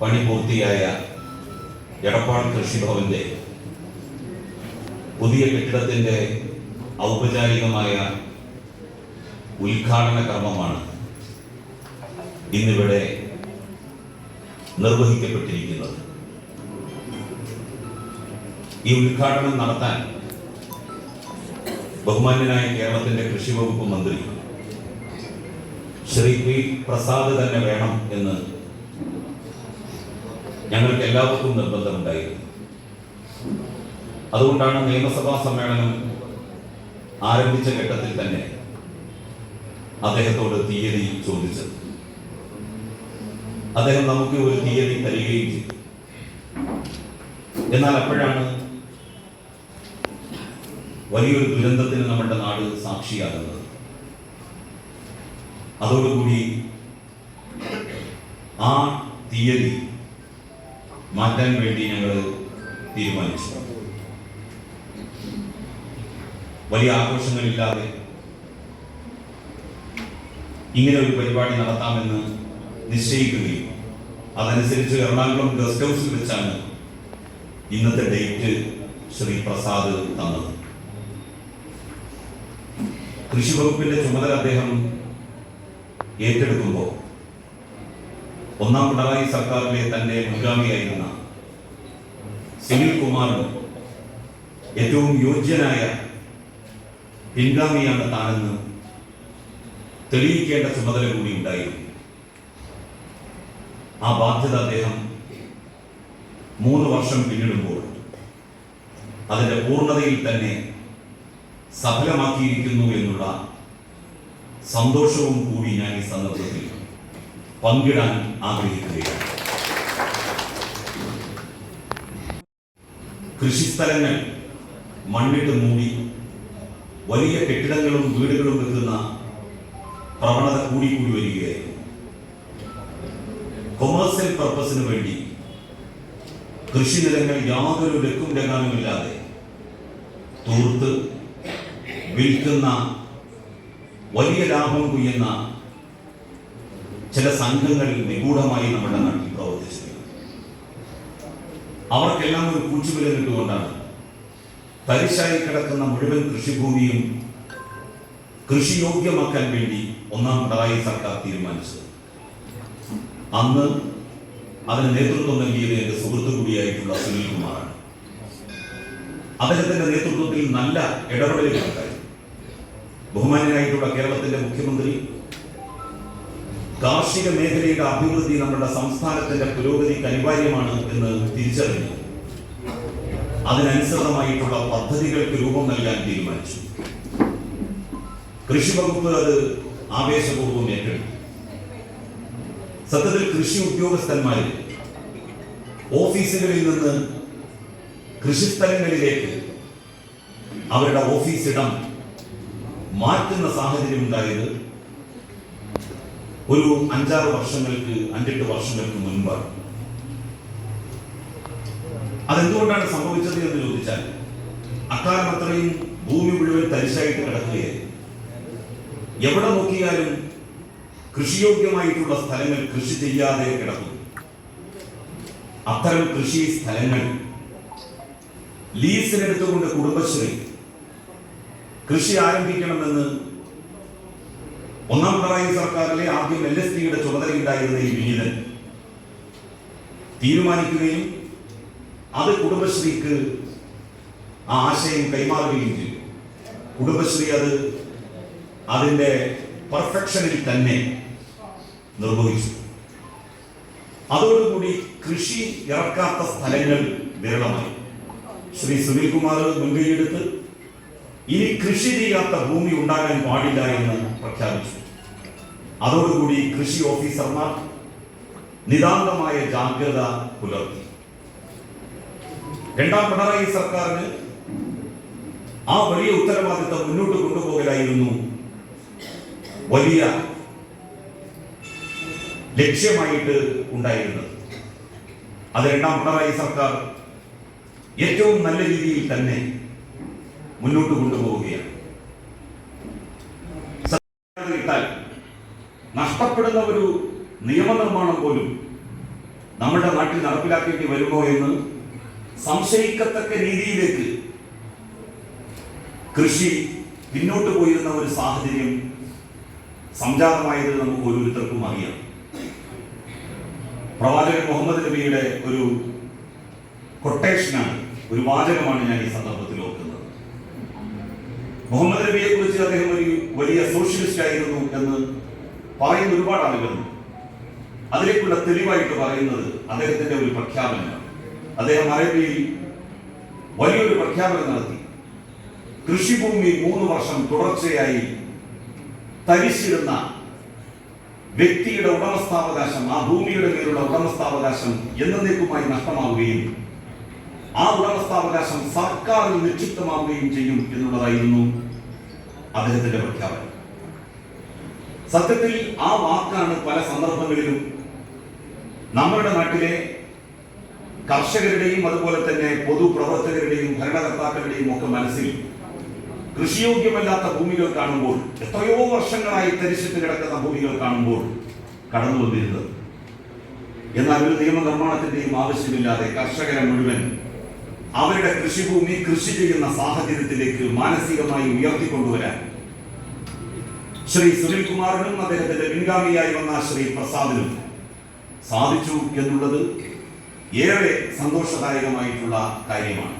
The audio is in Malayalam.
പണി പൂർത്തിയായ എടപ്പാൾ കൃഷിഭവന്റെ പുതിയ കെട്ടിടത്തിന്റെ ഔപചാരികമായ ഉദ്ഘാടന കർമ്മമാണ് ഇന്നിവിടെ നിർവഹിക്കപ്പെട്ടിരിക്കുന്നത്. ഈ ഉദ്ഘാടനം നടത്താൻ ബഹുമാന്യനായ കേരളത്തിന്റെ കൃഷി വകുപ്പ് മന്ത്രി ശ്രീ പി പ്രസാദ് തന്നെ വേണം എന്ന് ഞങ്ങൾക്ക് എല്ലാവർക്കും നിർബന്ധമുണ്ടായിരുന്നു. അതുകൊണ്ടാണ് നിയമസഭാ സമ്മേളനം ആരംഭിച്ച ഘട്ടത്തിൽ തന്നെ അദ്ദേഹത്തോട് തീയതി ചോദിച്ചത്. അദ്ദേഹം നമുക്ക് ഒരു തീയതി തരികയും ചെയ്തു. എന്നാൽ അപ്പോഴാണ് വലിയൊരു ദുരന്തത്തിന് നമ്മുടെ നാട് സാക്ഷിയാകുന്നത്. അതോടുകൂടി ആ തീയതി മാറ്റാൻ വേണ്ടി ഞങ്ങൾ തീരുമാനിച്ചു. വലിയ ആഘോഷങ്ങളില്ലാതെ ഇങ്ങനെ ഒരു പരിപാടി നടത്താമെന്ന് നിശ്ചയിക്കുകയും അതനുസരിച്ച് എറണാകുളം ഗസ്റ്റ് ഹൗസിൽ വെച്ചാണ് ഇന്നത്തെ ഡേറ്റ് ശ്രീ പ്രസാദ് തന്നത്. കൃഷി വകുപ്പിന്റെ ചുമതല അദ്ദേഹം ഏറ്റെടുക്കുമ്പോൾ ഒന്നാം പിണറായി സർക്കാരിലെ തന്റെ മുൻഗാമിയായിരുന്ന സുനിൽ കുമാറിന് ഏറ്റവും യോഗ്യനായ പിൻഗാമിയാണ് താനെന്ന് തെളിയിക്കേണ്ട ചുമതല കൂടി ഉണ്ടായിരുന്നു. ആ ബാധ്യത അദ്ദേഹം മൂന്ന് വർഷം പിന്നിടുമ്പോൾ അതിന്റെ പൂർണതയിൽ തന്നെ സഫലമാക്കിയിരിക്കുന്നു എന്നുള്ള സന്തോഷവും കൂടി ഞാൻ ഈ സന്ദർഭത്തിൽ പങ്കിടാൻ ആഗ്രഹിക്കുകയാണ്. കൃഷിസ്ഥലങ്ങൾ മണ്ണിട്ട് മൂടി വലിയ കെട്ടിടങ്ങളും വീടുകളും വെക്കുന്ന പ്രവണത കൂടി കൂടി വരികയായിരുന്നു. കൊമേഴ്സ്യൽ പർപ്പസിന് വേണ്ടി കൃഷി നിലങ്ങൾ യാതൊരു ലക്കും രംഗാനുമില്ലാതെ തൂർത്ത് വിൽക്കുന്ന വലിയ ലാഭം കൊയ്യുന്ന ചില സംഘങ്ങളിൽ നിഗൂഢമായി നമ്മുടെ നാട്ടിൽ പ്രവർത്തിച്ചിരിക്കുന്നു. അവർക്കെല്ലാം ഒരു കൂച്ചുവില കിട്ടുകൊണ്ടാണ് തരിശായി കിടക്കുന്ന മുഴുവൻ കൃഷിഭൂമിയും കൃഷിയോഗ്യമാക്കാൻ വേണ്ടി ഒന്നാം പിണറായി സർക്കാർ തീരുമാനിച്ചത്. അന്ന് അതിന് നേതൃത്വം നൽകിയത് എന്റെ സുഹൃത്തു കൂടിയായിട്ടുള്ള സുനിൽ കുമാറാണ് അദ്ദേഹത്തിന്റെ നേതൃത്വത്തിൽ നല്ല ഇടപെടലുകൾ ബഹുമാന്യനായിട്ടുള്ള കേരളത്തിന്റെ മുഖ്യമന്ത്രി കാർഷിക മേഖലയുടെ അഭിവൃദ്ധി നമ്മുടെ സംസ്ഥാനത്തിന്റെ പുരോഗതിക്ക് അനിവാര്യമാണ് എന്ന് തിരിച്ചറിഞ്ഞു. അതിനനുസൃതമായിട്ടുള്ള പദ്ധതികൾക്ക് രൂപം നൽകാൻ തീരുമാനിച്ചു. കൃഷി വകുപ്പ് അത് ആവേശപൂർവം ഏറ്റെടുത്തു. സത്യത്തിൽ കൃഷി ഉദ്യോഗസ്ഥന്മാരിൽ ഓഫീസുകളിൽ നിന്ന് കൃഷിസ്ഥലങ്ങളിലേക്ക് അവരുടെ ഓഫീസ് ഇടം മാറ്റുന്ന സാഹചര്യം ഉണ്ടായത് ഒരു അഞ്ചാറ് വർഷങ്ങൾക്ക് അഞ്ചെട്ട് വർഷങ്ങൾക്ക് മുൻപ് അതെന്തുകൊണ്ടാണ് സംഭവിച്ചത് എന്ന് ചോദിച്ചാൽ അക്കാലം അത്രയും ഭൂമി മുഴുവൻ തരിശായിട്ട് കിടക്കുകയായിരുന്നു. എവിടെ നോക്കിയാലും കൃഷിയോഗ്യമായിട്ടുള്ള സ്ഥലങ്ങൾ കൃഷി ചെയ്യാതെ കിടക്കും അത്തരം കൃഷി സ്ഥലങ്ങൾ ലീസിനെടുത്തുകൊണ്ട് കുടുംബശ്രീ കൃഷി ആരംഭിക്കണമെന്ന് ഒന്നാം പിണറായി സർക്കാരിലെ ആദ്യം എൽ എസ് ടിയുടെ ചുമതലയുണ്ടായിരുന്ന ഈ വിനീതൻ തീരുമാനിക്കുകയും അത് കുടുംബശ്രീക്ക് ആ ആശയം കൈമാറുകയും ചെയ്തു. കുടുംബശ്രീ അത് അതിന്റെ പെർഫെക്ഷനിൽ തന്നെ നിർവഹിച്ചു. അതോടുകൂടി കൃഷി ഇറക്കാത്ത സ്ഥലങ്ങൾ വിരളമായി. ശ്രീ സുനിൽകുമാർ മുൻകൈയെടുത്ത് ഇനി കൃഷി ചെയ്യാത്ത ഭൂമി ഉണ്ടാകാൻ പാടില്ല എന്ന് പ്രഖ്യാപിച്ചു. അതോടുകൂടി കൃഷി ഓഫീസർമാർ നിതാന്തമായ ജാഗ്രത പുലർത്തി. രണ്ടാം പിണറായി സർക്കാരിന് ആ വലിയ ഉത്തരവാദിത്തം മുന്നോട്ട് കൊണ്ടുപോകലായിരുന്നു വലിയ ലക്ഷ്യമായിട്ട് ഉണ്ടായിരുന്നത്. അത് രണ്ടാം പിണറായി സർക്കാർ ഏറ്റവും നല്ല രീതിയിൽ തന്നെ മുന്നോട്ട് കൊണ്ടുപോവുകയാണ്. നഷ്ടപ്പെടുന്ന ഒരു നിയമനിർമ്മാണം പോലും നമ്മുടെ നാട്ടിൽ നടപ്പിലാക്കേണ്ടി വരുമോ എന്ന് സംശയിക്കത്തക്ക രീതിയിലേക്ക് കൃഷി പിന്നോട്ട് പോയിരുന്ന ഒരു സാഹചര്യം സംജാതമായത് നമുക്ക് ഓരോരുത്തർക്കും അറിയാം. പ്രവാചകൻ മുഹമ്മദ് നബിയുടെ ഒരു കൊട്ടേഷനാണ് ഒരു വാചകമാണ് ഞാൻ ഈ സന്ദർഭത്തിൽ നബിയെ കുറിച്ച് അദ്ദേഹം ഒരു വലിയ സോഷ്യലിസ്റ്റ് ആയിരുന്നു എന്ന് പറയുന്ന ഒരുപാട് ആളുകളുണ്ട് അതിലേക്കുള്ള തെളിവായിട്ട് പറയുന്നത് അദ്ദേഹത്തിന്റെ ഒരു പ്രഖ്യാപനമാണ് അദ്ദേഹം അറേബ്യയിൽ വലിയൊരു പ്രഖ്യാപനം നടത്തി. കൃഷിഭൂമി മൂന്ന് വർഷം തുടർച്ചയായി തരിശിടുന്ന വ്യക്തിയുടെ ഉടമസ്ഥാവകാശം ആ ഭൂമിയുടെ മേലുള്ള ഉടമസ്ഥാവകാശം എന്നേക്കുമായി നഷ്ടമാവുകയും ആ ഉടമസ്ഥാവകാശം സർക്കാരിൽ നിക്ഷിപ്തമാവുകയും ചെയ്യും എന്നുള്ളതായിരുന്നു അദ്ദേഹത്തിന്റെ പ്രഖ്യാപനം. സത്യത്തിൽ ആ വാക്കാണ് പല സന്ദർഭങ്ങളിലും നമ്മുടെ നാട്ടിലെ കർഷകരുടെയും അതുപോലെ തന്നെ പൊതുപ്രവർത്തകരുടെയും ഭരണകർത്താക്കളുടെയും ഒക്കെ മനസ്സിൽ കൃഷിയോഗ്യമല്ലാത്ത ഭൂമികൾ കാണുമ്പോൾ എത്രയോ വർഷങ്ങളായി തരിശിട്ട് കിടക്കുന്ന ഭൂമികൾ കാണുമ്പോൾ കടന്നു വന്നിരുന്നത് എന്നാൽ ഒരു നിയമനിർമ്മാണത്തിന്റെയും ആവശ്യമില്ലാതെ കർഷകരെ മുഴുവൻ അവരുടെ കൃഷിഭൂമി കൃഷി ചെയ്യുന്ന സാഹചര്യത്തിലേക്ക് മാനസികമായി ഉയർത്തിക്കൊണ്ടുവരാൻ ശ്രീ സുനിൽ കുമാറിനും അദ്ദേഹത്തിന്റെ പിൻഗാമിയായി വന്ന ശ്രീ പ്രസാദിനും സാധിച്ചു എന്നുള്ളത് ഏറെ സന്തോഷദായകമായിട്ടുള്ള കാര്യമാണ്.